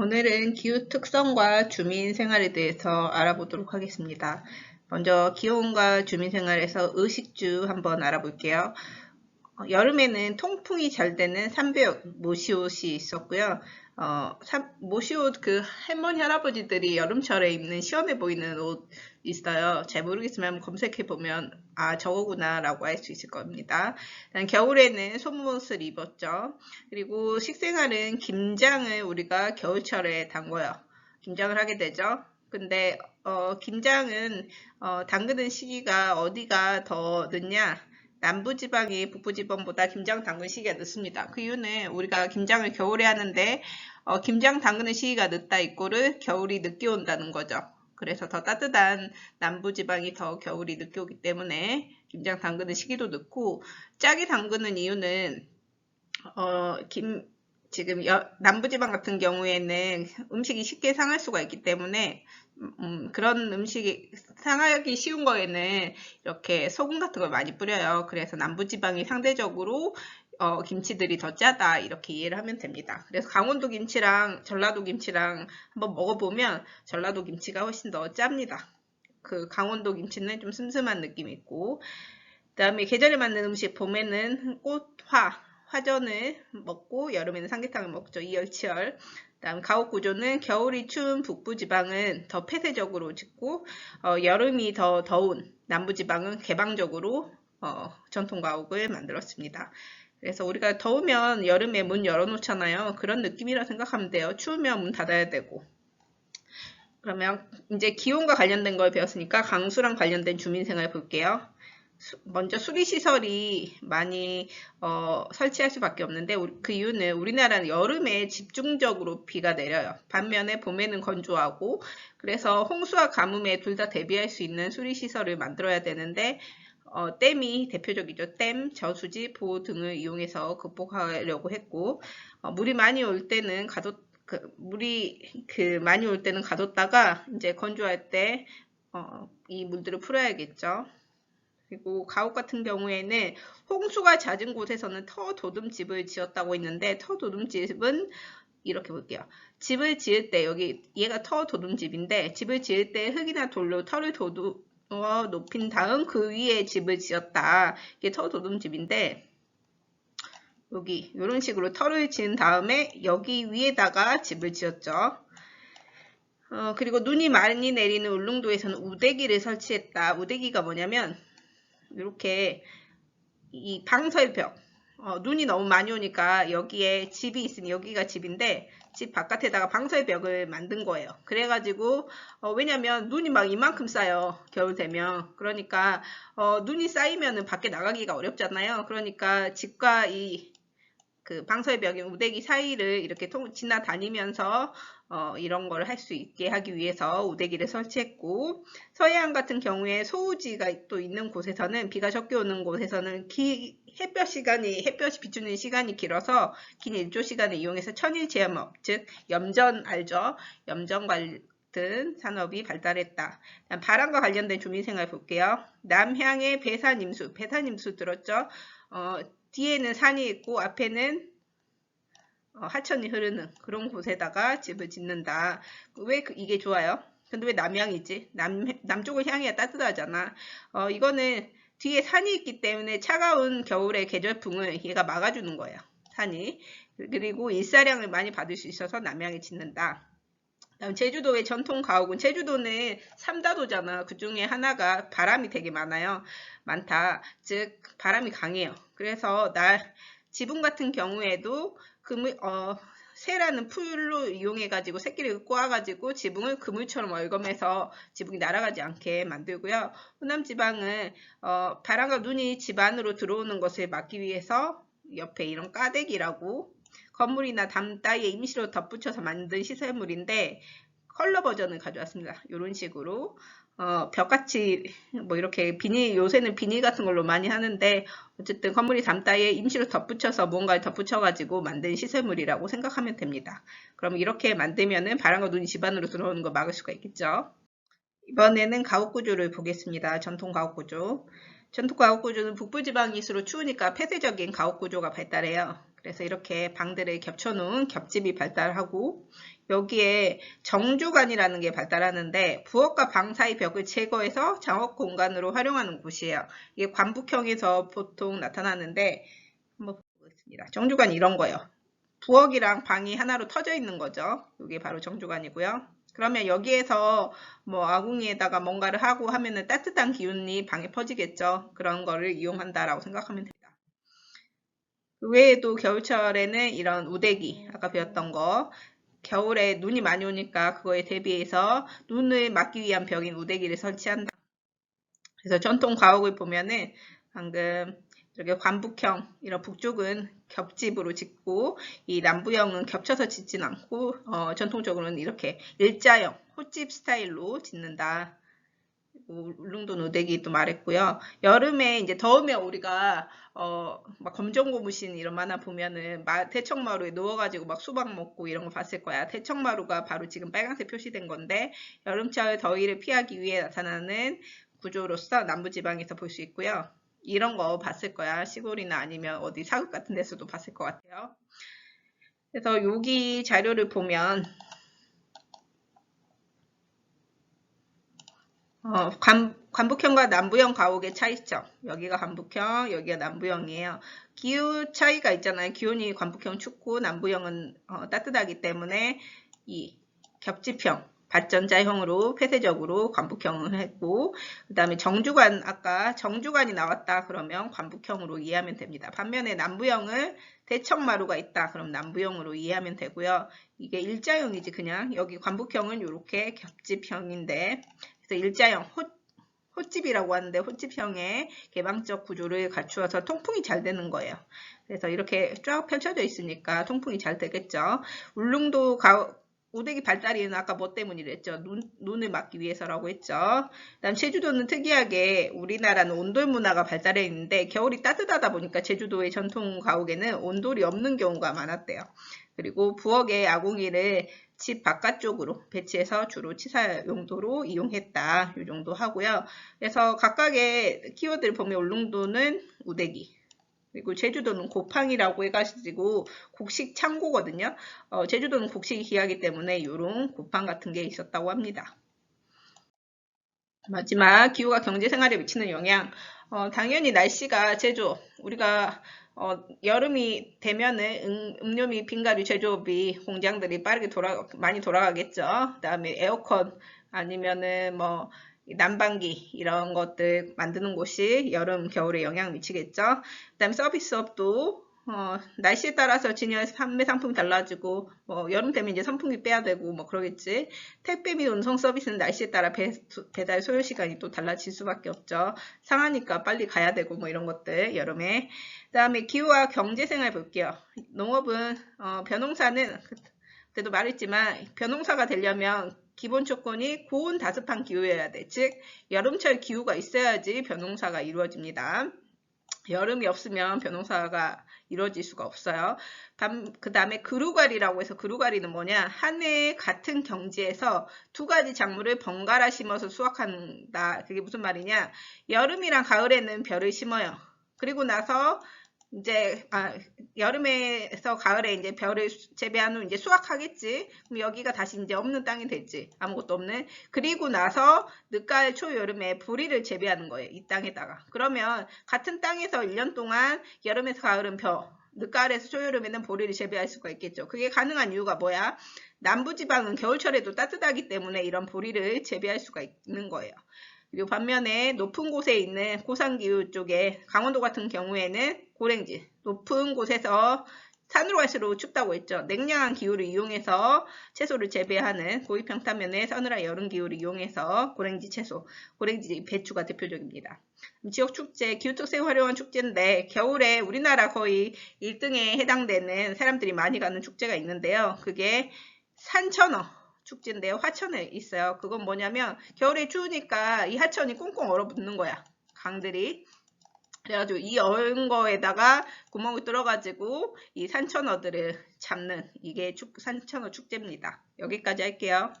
오늘은 기후 특성과 주민 생활에 대해서 알아보도록 하겠습니다. 먼저 기온과 주민 생활에서 의식주 한번 알아볼게요. 어, 여름에는 통풍이 잘 되는 삼배옷 모시옷이 있었고요. 어, 모시옷 그 할머니 할아버지들이 여름철에 입는 시원해 보이는 옷 있어요. 잘 모르겠지만 검색해 보면 아 저거구나 라고 할 수 있을 겁니다. 겨울에는 손옷을 입었죠. 그리고 식생활은 김장을 우리가 겨울철에 담궈요. 김장을 하게 되죠. 근데 어, 김장은 어, 담그는 시기가 어디가 더 늦냐? 남부지방이 북부지방보다 김장 담근 시기가 늦습니다. 그 이유는 우리가 김장을 겨울에 하는데 어, 김장 담그는 시기가 늦다 이꼬를 겨울이 늦게 온다는 거죠. 그래서 더 따뜻한 남부지방이 더 겨울이 늦게 오기 때문에 김장 담그는 시기도 늦고 짜게 담그는 이유는 어, 김, 지금 여, 남부지방 같은 경우에는 음식이 쉽게 상할 수가 있기 때문에 음, 그런 음식이 상하기 쉬운 거에는 이렇게 소금 같은 걸 많이 뿌려요. 그래서 남부지방이 상대적으로 어, 김치들이 더 짜다 이렇게 이해를 하면 됩니다. 그래서 강원도 김치랑 전라도 김치랑 한번 먹어보면 전라도 김치가 훨씬 더 짭니다. 그 강원도 김치는 좀 슴슴한 느낌이 있고 그 다음에 계절에 맞는 음식 봄에는 꽃화 화전을 먹고 여름에는 삼계탕을 먹죠. 이열치열 다음 가옥 구조는 겨울이 추운 북부지방은 더 폐쇄적으로 짓고 어, 여름이 더 더운 남부지방은 개방적으로 어, 전통 가옥을 만들었습니다. 그래서 우리가 더우면 여름에 문 열어놓잖아요. 그런 느낌이라 생각하면 돼요. 추우면 문 닫아야 되고. 그러면 이제 기온과 관련된 걸 배웠으니까 강수랑 관련된 주민생활 볼게요. 먼저 수리시설이 많이 어, 설치할 수밖에 없는데 그 이유는 우리나라는 여름에 집중적으로 비가 내려요. 반면에 봄에는 건조하고 그래서 홍수와 가뭄에 둘 다 대비할 수 있는 수리시설을 만들어야 되는데 어, 댐이 대표적이죠. 댐, 저수지, 보호 등을 이용해서 극복하려고 했고 어, 물이 많이 올 때는 가뒀 그 물이 그 많이 올 때는 가뒀다가 이제 건조할 때이 어, 물들을 풀어야겠죠. 그리고 가옥 같은 경우에는 홍수가 잦은 곳에서는 터 도둠집을 지었다고 했는데 터 도둠집은 이렇게 볼게요. 집을 지을 때 여기 얘가 터 도둠집인데 집을 지을 때 흙이나 돌로 터를 도두 어 높인 다음 그 위에 집을 지었다. 이게 터 도둠집인데 여기 이런 식으로 터를 지은 다음에 여기 위에다가 집을 지었죠. 어, 그리고 눈이 많이 내리는 울릉도에서는 우대기를 설치했다. 우대기가 뭐냐면 이렇게 이 방설벽 어, 눈이 너무 많이 오니까 여기에 집이 있으니 여기가 집인데 집 바깥에다가 방설벽을 만든 거예요. 그래가지고 어, 왜냐면 눈이 막 이만큼 쌓여 겨울 되면 그러니까 어, 눈이 쌓이면은 밖에 나가기가 어렵잖아요. 그러니까 집과 이 그 방설벽의 우대기 사이를 이렇게 통, 지나다니면서 어, 이런 걸 할 수 있게 하기 위해서 우대기를 설치했고 서해안 같은 경우에 소우지가 또 있는 곳에서는 비가 적게 오는 곳에서는 기, 햇볕 시간이 햇볕이 비추는 시간이 길어서 긴 일조 시간을 이용해서 천일 제염업 즉 염전 알죠 염전 같은 산업이 발달했다. 바람과 관련된 주민생활 볼게요. 남향의 배산임수 배산임수 들었죠? 어, 뒤에는 산이 있고 앞에는 어, 하천이 흐르는 그런 곳에다가 집을 짓는다. 왜 그, 이게 좋아요? 근데 왜 남향이지? 남, 남쪽을 향해야 따뜻하잖아. 어, 이거는 뒤에 산이 있기 때문에 차가운 겨울의 계절풍을 얘가 막아주는 거예요. 산이. 그리고 일사량을 많이 받을 수 있어서 남향에 짓는다. 다음 제주도의 전통 가옥은 제주도는 삼다도잖아. 그 중에 하나가 바람이 되게 많아요. 많다. 즉 바람이 강해요. 그래서 날 지붕 같은 경우에도 그물, 어, 새라는 풀로 이용해가지고 새끼를 꼬아가지고 지붕을 그물처럼 얼검해서 지붕이 날아가지 않게 만들고요. 호남 지방은 어, 바람과 눈이 집 안으로 들어오는 것을 막기 위해서 옆에 이런 까대기라고 건물이나 담 따위에 임시로 덧붙여서 만든 시설물인데 컬러 버전을 가져왔습니다. 이런 식으로 어, 벽같이 뭐 이렇게 비닐 요새는 비닐 같은 걸로 많이 하는데 어쨌든 건물이 담다에 임시로 덧붙여서 무언가를 덧붙여 가지고 만든 시설물이라고 생각하면 됩니다. 그럼 이렇게 만들면은 바람과 눈이 집안으로 들어오는 거 막을 수가 있겠죠. 이번에는 가옥 구조를 보겠습니다. 전통 가옥 구조. 전통 가옥 구조는 북부 지방일수록 추우니까 폐쇄적인 가옥 구조가 발달해요. 그래서 이렇게 방들을 겹쳐놓은 겹집이 발달하고 여기에 정주관이라는 게 발달하는데 부엌과 방 사이 벽을 제거해서 작업 공간으로 활용하는 곳이에요. 이게 관북형에서 보통 나타나는데 한번 보겠습니다. 정주관 이런 거예요. 부엌이랑 방이 하나로 터져 있는 거죠. 이게 바로 정주관이고요. 그러면 여기에서 뭐 아궁이에다가 뭔가를 하고 하면은 따뜻한 기운이 방에 퍼지겠죠. 그런 거를 이용한다라고 생각하면 됩니다. 그 외에도 겨울철에는 이런 우대기, 아까 배웠던 거, 겨울에 눈이 많이 오니까 그거에 대비해서 눈을 막기 위한 벽인 우대기를 설치한다. 그래서 전통 가옥을 보면은 방금 이렇게 관북형 이런 북쪽은 겹집으로 짓고 이 남부형은 겹쳐서 짓진 않고 어, 전통적으로는 이렇게 일자형 호집 스타일로 짓는다. 울릉도 노대기도 말했고요. 여름에 이제 더우면 우리가 어, 막 검정고무신 이런 만화 보면은 마, 대청마루에 누워가지고 막 수박 먹고 이런 거 봤을 거야. 대청마루가 바로 지금 빨간색 표시된 건데 여름철 더위를 피하기 위해 나타나는 구조로서 남부지방에서 볼 수 있고요. 이런 거 봤을 거야. 시골이나 아니면 어디 사극 같은 데서도 봤을 것 같아요. 그래서 여기 자료를 보면 어, 관, 관북형과 남부형 가옥의 차이점. 여기가 관북형, 여기가 남부형이에요. 기후 차이가 있잖아요. 기온이 관북형 춥고 남부형은 어, 따뜻하기 때문에 이 겹집형, 발전자형으로 폐쇄적으로 관북형을 했고 그 다음에 정주관 아까 정주관이 나왔다 그러면 관북형으로 이해하면 됩니다. 반면에 남부형을 대청마루가 있다 그럼 남부형으로 이해하면 되고요. 이게 일자형이지 그냥 여기 관북형은 이렇게 겹집형인데 일자형 호, 호집이라고 하는데 호집형의 개방적 구조를 갖추어서 통풍이 잘 되는 거예요. 그래서 이렇게 쫙 펼쳐져 있으니까 통풍이 잘 되겠죠. 울릉도 가, 우대기 발달이는 아까 뭐 때문이랬죠? 눈, 눈을 막기 위해서라고 했죠. 그다음 제주도는 특이하게 우리나라는 온돌 문화가 발달해 있는데 겨울이 따뜻하다 보니까 제주도의 전통 가옥에는 온돌이 없는 경우가 많았대요. 그리고 부엌에 아궁이를 집 바깥쪽으로 배치해서 주로 치사 용도로 이용했다. 이 정도 하고요. 그래서 각각의 키워드를 보면 울릉도는 우대기, 그리고 제주도는 고팡이라고 해가지고 곡식 창고거든요. 어, 제주도는 곡식이 귀하기 때문에 이런 고팡 같은 게 있었다고 합니다. 마지막 기후가 경제 생활에 미치는 영향. 어, 당연히 날씨가 제조 우리가 어, 여름이 되면은 음, 음료미 빙가류 제조업이 공장들이 빠르게 돌아 많이 돌아가겠죠. 그다음에 에어컨 아니면은 뭐 난방기 이런 것들 만드는 곳이 여름 겨울에 영향 미치겠죠. 그다음에 서비스업도 어, 날씨에 따라서 진열 판매 상품이 달라지고 뭐 여름 되면 이제 선풍기 빼야 되고 뭐 그러겠지. 택배 및 운송 서비스는 날씨에 따라 배, 배달 소요 시간이 또 달라질 수밖에 없죠. 상하니까 빨리 가야 되고 뭐 이런 것들 여름에. 그다음에 기후와 경제 생활 볼게요. 농업은 어, 벼농사는 그때도 말했지만 벼농사가 되려면 기본 조건이 고온 다습한 기후여야 돼. 즉 여름철 기후가 있어야지 벼농사가 이루어집니다. 여름이 없으면 벼농사가 이루어질 수가 없어요. 그 다음에 그루가리라고 해서 그루가리는 뭐냐 한 해에 같은 경지에서 두 가지 작물을 번갈아 심어서 수확한다. 그게 무슨 말이냐 여름이랑 가을에는 벼를 심어요. 그리고 나서 이제 아, 여름에서 가을에 이제 벼를 재배한 후 이제 수확하겠지. 그럼 여기가 다시 이제 없는 땅이 됐지. 아무것도 없는. 그리고 나서 늦가을 초여름에 보리를 재배하는 거예요. 이 땅에다가. 그러면 같은 땅에서 1년 동안 여름에서 가을은 벼, 늦가을에서 초여름에는 보리를 재배할 수가 있겠죠. 그게 가능한 이유가 뭐야? 남부지방은 겨울철에도 따뜻하기 때문에 이런 보리를 재배할 수가 있는 거예요. 그리고 반면에 높은 곳에 있는 고산기후 쪽에 강원도 같은 경우에는 고랭지 높은 곳에서 산으로 갈수록 춥다고 했죠. 냉량한 기후를 이용해서 채소를 재배하는 고위평탄면의 서늘한 여름 기후를 이용해서 고랭지 채소, 고랭지 배추가 대표적입니다. 지역 축제, 기후특색 활용한 축제인데 겨울에 우리나라 거의 1등에 해당되는 사람들이 많이 가는 축제가 있는데요. 그게 산천어 축제인데요. 화천에 있어요. 그건 뭐냐면 겨울에 추우니까 이 하천이 꽁꽁 얼어붙는 거야. 강들이. 그래가지고 이 얼은 거에다가 구멍을 뚫어가지고 이 산천어들을 잡는 이게 축, 산천어 축제입니다. 여기까지 할게요.